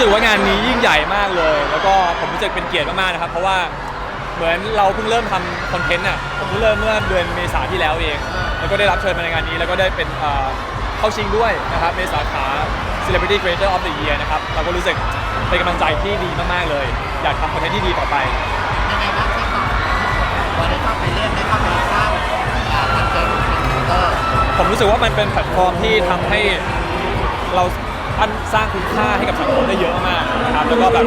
สึกว่างานนี้ยิ่งใหญ่มากเลย แล้วก็ผมรู้สึกเป็นเกียรติมากๆนะครับ เพราะว่าเหมือนเราเพิ่งเริ่มทำคอนเทนต์อะผมเพิ่งเริ่มเมื่อเดือนเมษาที่แล้วเอง แล้วก็ได้รับเชิญมาในงานนี้ แล้วก็ได้เป็นเอ่อเข้าชิงด้วยนะครับในสาขา Celebrity Creator of the Year นะครับเราก็รู้สึกเป็นกำลังใจที่ดีมากๆเลย อยากทำคอนเทนต์ที่ดีต่อไป ยังไงบ้างที่ต่อพอได้เข้าไปเล่นได้เข้าไปสร้างอ่าคอนเทนต์เป็นครีเอเตอร์ผมรู้สึกว่ามันเป็นแพลตฟอร์มที่ทำให้เรา อันสร้างคุณค่าให้กับสังคมได้เยอะมากนะครับแล้วก็แบบ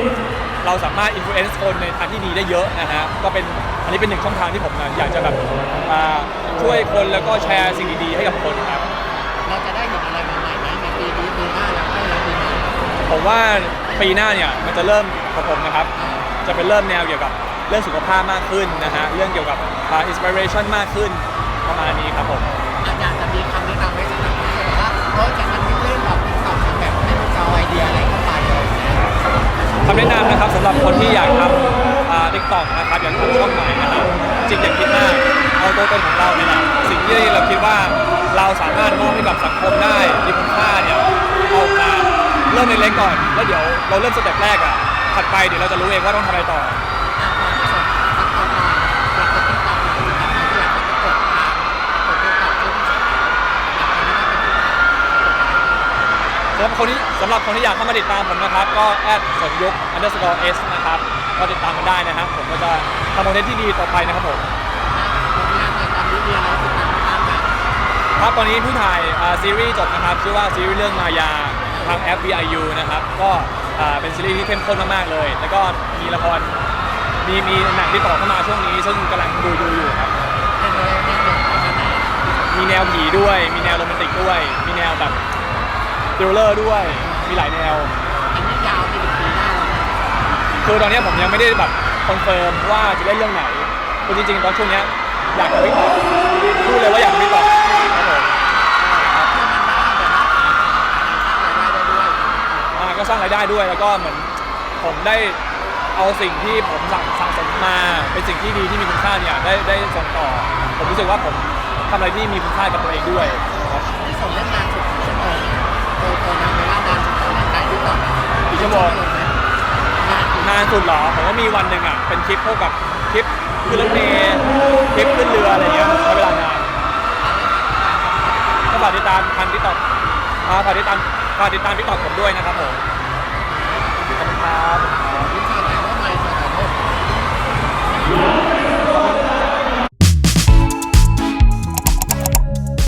เราสามารถอิ f ฟ u เ n นซ์คนในทางที่ดีได้เยอะนะฮะก็เป็นอันนี้เป็นหนึ่งช่องทางที่ผมอยากจะแบบอ่าช่วยคนแล้วก็แชร์สิ่งดีๆให้กับคนครับเราจะได้เห็นอะไรใหม่ๆไหมในปีนี้ปีหน้าแล้วก็ในปีหน้าผมว่าปีหน้าเนี่ยมันจะเริ่มของผมนะครับ จะเป็นเริ่มแนวเกี่ยวกับเรื่องสุขภาพมากขึ้นนะฮะเรื่องเกี่ยวกับอินสปิเรชันมากขึ้นประมาณนี้ครับผมอาจารย์จะมีคำแนะนำไหมสำหรับคนที่แบบว่าเออจะ รับคนที่อยากทำดิกตอกนะครับอยากทำช่องใหม่นะครับจริงอย่าคิดมากเอาตัวตนของเราเนี่ยแหละสิ่งที่เราคิดว่าเราสามารถมอบให้กับสังคมได้มีคุณค่าเนี่ยเอามาเริ่มเล็กๆก่อน แล้วเดี๋ยวเราเริ่มสเต็ปแรกอะถัดไปเดี๋ยวเราจะรู้เองว่าต้องทำอะไรต่อ สำหรับคนที่สำหรับคนที่อยากเข้ามาติดตามผมนะครับ ก็แอดสนยุค underscore s นะครับ ก็ติดตามกันได้นะครับ ผมก็จะทำคอนเทนต์ที่ดีต่อไปนะครับผม ผลงานในตอนนี้มีอะไรติดตามบ้างครับครับตอนนี้เพิ่งถ่ายอ่าซีรีส์จบนะครับชื่อว่าซีรีส์เรื่องมายาทาง FBIU นะครับ ก็อ่าเป็นซีรีส์ที่เข้มข้นมากๆเลย แล้วก็มีละครมีมีหนังที่ต่อเข้ามาช่วงนี้ ซึ่งกำลังดูดูอยู่ครับ เป็นอะไรแน่นอนประมาณไหนมีแนวผีด้วย มีแนวโรแมนติกด้วย มีแนวแบบทริลเลอร์ด้วย มีหลายแนว อันนี้ยาวไปถึงปีหน้าแล้วนะคือตอนนี้ผมยังไม่ได้แบบคอนเฟิร์มว่าจะเล่นเรื่องไหนคือจริงๆตอนช่วงเนี้ยอยากจะวิเคราะห์พูดเลยว่าอยากจะวิเคราะห์ครับผมคือมันได้แบบว่าสร้างรายได้ได้ด้วยอ่าก็สร้างรายได้ด้วยแล้วก็เหมือนผมได้เอาสิ่งที่ผมสั่งสั่งสมมาเป็นสิ่งที่ดีที่มีคุณค่าเนี่ยได้ได้ส่งต่อ ผมรู้สึกว่าผมทำอะไรที่มีคุณค่ากับตัวเองด้วย ชั่วโมงนานสุดเหรอผมว่ามีวันหนึ่งอะเป็นคลิปพวกกับคลิปขึ้นรถเมล์คลิปขึ้นเรืออะไรเงี้ยใช้เวลานานก็ฝากติดตามทันทิกตอกฝากติดตามฝากติดตามทิกตอกผมด้วยนะครับผมขอบคุณครับ